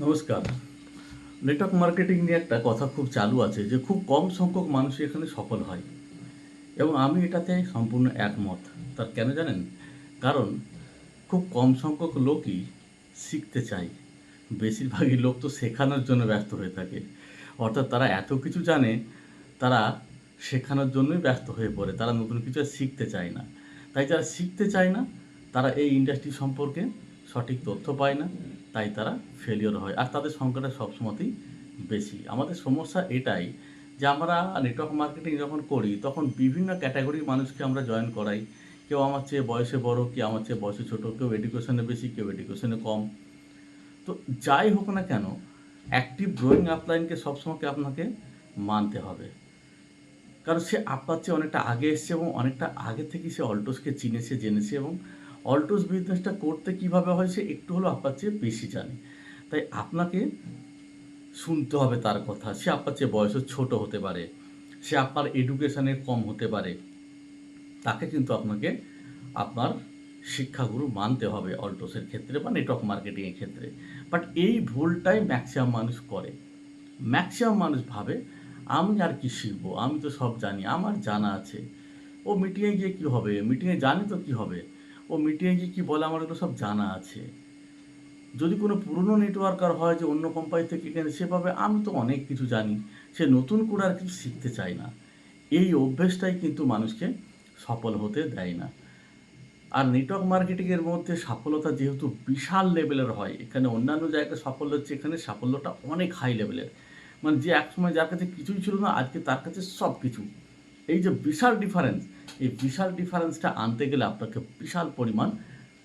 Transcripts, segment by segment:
নমস্কার। Network marketing নিয়ে একটা কথা খুব চালু আছে যে, খুব কম সংখ্যক মানুষই এখানে সফল হয়। এবং আমি এটাতে সম্পূর্ণ একমত। তার কেন জানেন? কারণ খুব কম সংখ্যক লোকই শিখতে চায়। বেশিরভাগই লোক তো শেখানোর জন্য ব্যস্ত হয়ে থাকে। অর্থাৎ তারা এত কিছু জানে, তারা শেখানোর জন্যই ব্যস্ত হয়ে পড়ে। তারা নতুন কিছু শিখতে চায় না। তাই যারা শিখতে চায় না, তারা এই ইন্ডাস্ট্রি সম্পর্কে সঠিক তথ্য পায় না। তাই তারা ফেলিওর হয়। আর তাদের সংখ্যাটা সবসময়তেই বেশি। আমাদের সমস্যা এটাই যে আমরা নেটওয়ার্ক মার্কেটিং যখন করি, তখন বিভিন্ন ক্যাটাগরির মানুষকে আমরা জয়েন করাই। কেউ আমার চেয়ে বয়সে বড়, কেউ আমার চেয়ে বয়সে ছোটো, কেউ এডুকেশনে বেশি, কেউ এডুকেশনে কম। তো যাই হোক না কেন অ্যাক্টিভ গ্রোয়িং আপলাইনকে সবসময় আপনাকে মানতে হবে। কারণ সে আপনার চেয়ে অনেকটা আগে এসছে এবং অনেকটা আগে থেকে সে অল্টোসকে চিনেছে, জেনেছে এবং অল্টোস বিজনেসটা করতে কীভাবে হয় সে একটু হলেও আপনার চেয়ে বেশি জানে। তাই আপনাকে শুনতে হবে তার কথা। সে আপনার চেয়ে বয়সে ছোট হতে পারে, সে আপনার এডুকেশনে কম হতে পারে। তাকে কিন্তু আপনাকে আপনার শিক্ষাগুরু মানতে হবে অল্টোসের ক্ষেত্রে বা নেটওয়ার্ক মার্কেটিংয়ের ক্ষেত্রে। বাট এই ভুলটাই ম্যাক্সিমাম মানুষ করে। ম্যাক্সিমাম মানুষ ভাবে, আমি আর কি শিখব? আমি তো সব জানি, আমার জানা আছে। ও মিটিংয়ে গিয়ে কী হবে? মিটিংয়ে জানি তো কী হবে? ও মিটিংয়ে কী বলে আমার এগুলো সব জানা আছে। যদি কোনো পুরনো নেটওয়ার্কার হয় যে অন্য কোম্পানি থেকে কেনে সে ভাবে আমি তো অনেক কিছু জানি। সে নতুন করে আর কিছু শিখতে চায় না। এই অভ্যেসটাই কিন্তু মানুষকে সফল হতে দেয় না। আর নেটওয়ার্ক মার্কেটিংয়ের মধ্যে সফলতা যেহেতু বিশাল লেভেলের হয়, এখানে অন্যান্য জায়গায় সাফল্য হচ্ছে, এখানে সাফল্যটা অনেক হাই লেভেলের মানে যে একসময় যার কাছে কিছুই ছিল না, আজকে তার কাছে সব কিছু এই যে বিশাল ডিফারেন্স এই বিশাল ডিফারেন্সটা আনতে গেলে আপনাকে বিশাল পরিমাণ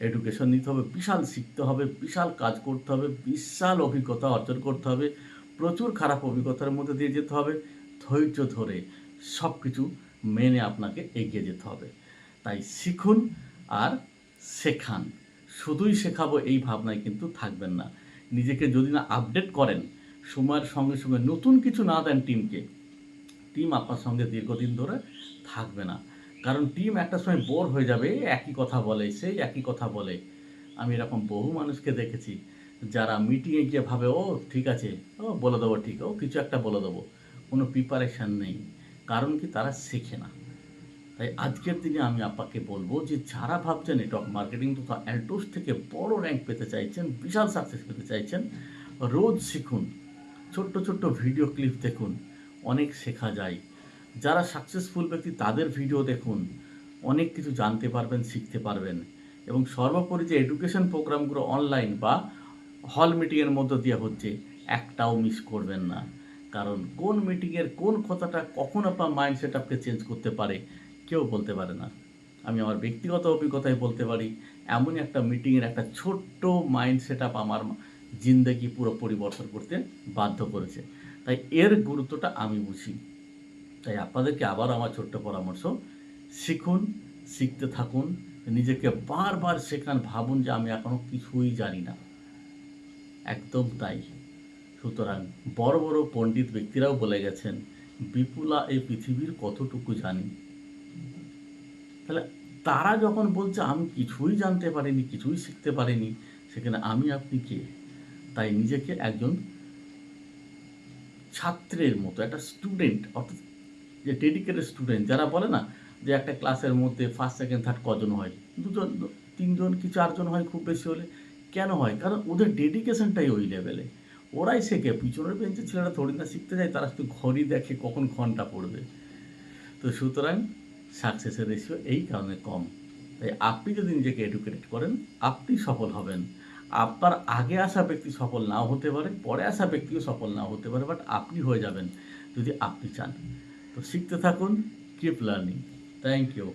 এডুকেশন নিতে হবে, বিশাল শিখতে হবে, বিশাল কাজ করতে হবে, বিশাল অভিজ্ঞতা অর্জন করতে হবে, প্রচুর খারাপ অভিজ্ঞতার মধ্যে দিয়ে যেতে হবে, ধৈর্য ধরে সব কিছু মেনে আপনাকে এগিয়ে যেতে হবে। তাই শিখুন আর শেখান। শুধুই শেখাবো এই ভাবনায় কিন্তু থাকবেন না। নিজেকে যদি না আপডেট করেন, সময়ের সঙ্গে সঙ্গে নতুন কিছু না দেন টিমকে টিম আপনার সঙ্গে দীর্ঘদিন ধরে থাকবে না। কারণ টিম একটা সময় বোর হয়ে যাবে, একই কথা বলে, সেই একই কথা বলে। আমি এরকম বহু মানুষকে দেখেছি, যারা মিটিংয়ে গিয়ে ভাবে, ও, ঠিক আছে, ও, বলে দেবো, ঠিক, ও, কিছু একটা বলে দেবো। কোনো প্রিপারেশান নেই। কারণ কি, তারা শেখে না। তাই আজকের দিনে আমি আপনাকে বলব যে, যারা ভাবছেন নেটওয়ার্ক মার্কেটিং তথা অ্যাল্টোস থেকে বড় র্যাঙ্ক পেতে চাইছেন, বিশাল সাকসেস পেতে চাইছেন, রোজ শিখুন। ছোট্ট ছোট্ট ভিডিও ক্লিপ দেখুন। অনেক শেখা যায়। যারা সাকসেসফুল ব্যক্তি তাদের ভিডিও দেখুন। অনেক কিছু জানতে পারবেন, শিখতে পারবেন। এবং সর্বোপরি যে এডুকেশন প্রোগ্রামগুলো অনলাইন বা হল মিটিংয়ের মধ্য দিয়ে হচ্ছে, একটাও মিস করবেন না। কারণ কোন মিটিংয়ের কোন কথাটা কখন আপনার মাইন্ড সেট আপকে চেঞ্জ করতে পারে, কেউ বলতে পারে না। আমি আমার ব্যক্তিগত অভিজ্ঞতায় বলতে পারি, এমনই একটা মিটিংয়ের একটা ছোট্ট মাইন্ড সেট আপ আমার জিন্দগি পুরো পরিবর্তন করতে বাধ্য করেছে। তাই এর গুরুত্বটা আমি বুঝি। তাই আপনাদেরকে আবার আমার ছোট্ট পরামর্শ, শিখুন, শিখতে থাকুন, নিজেকে বারবার শেখান, ভাবুন যে আমি এখনও কিছুই জানি না। একদম তাই। সুতরাং বড় বড় পণ্ডিত ব্যক্তিরাও বলে গেছেন, বিপুলা এই পৃথিবীর কতটুকু জানি। তাহলে তারা যখন বলছে, আমি কিছুই জানতে পারিনি, কিছুই শিখতে পারিনি, সেখানে আমি আপনি কে? তাই নিজেকে একজন ছাত্রের মতো, একটা স্টুডেন্ট অর্থাৎ যে ডেডিকেটেড স্টুডেন্ট যারা বলে না যে একটা ক্লাসের মধ্যে ফার্স্ট সেকেন্ড থার্ড কজন হয়, দুজন, তিনজন কি চারজন হয় খুব বেশি হলে? কেন হয়? কারণ ওদের ডেডিকেশনটাই ওই লেভেলে ওরাই শেখে, পিছনের বেঞ্চের ছেলেরা থোড়ি না শিখতে যায়, তারা শুধু ঘড়ি দেখে কখন ঘণ্টা পড়বে। তো সুতরাং সাকসেসের রেশিও এই কারণে কম। তাই আপনি যদি নিজেকে এডুকেটেড করেন, আপনি সফল হবেন। আপনার আগে আসা ব্যক্তি সফল নাও হতে পারে, পরে আসা ব্যক্তিও সফল নাও হতে পারে বাট আপনি হয়ে যাবেন যদি আপনি চান। তো শিখতে থাকুন কিপ লার্নিং থ্যাংক ইউ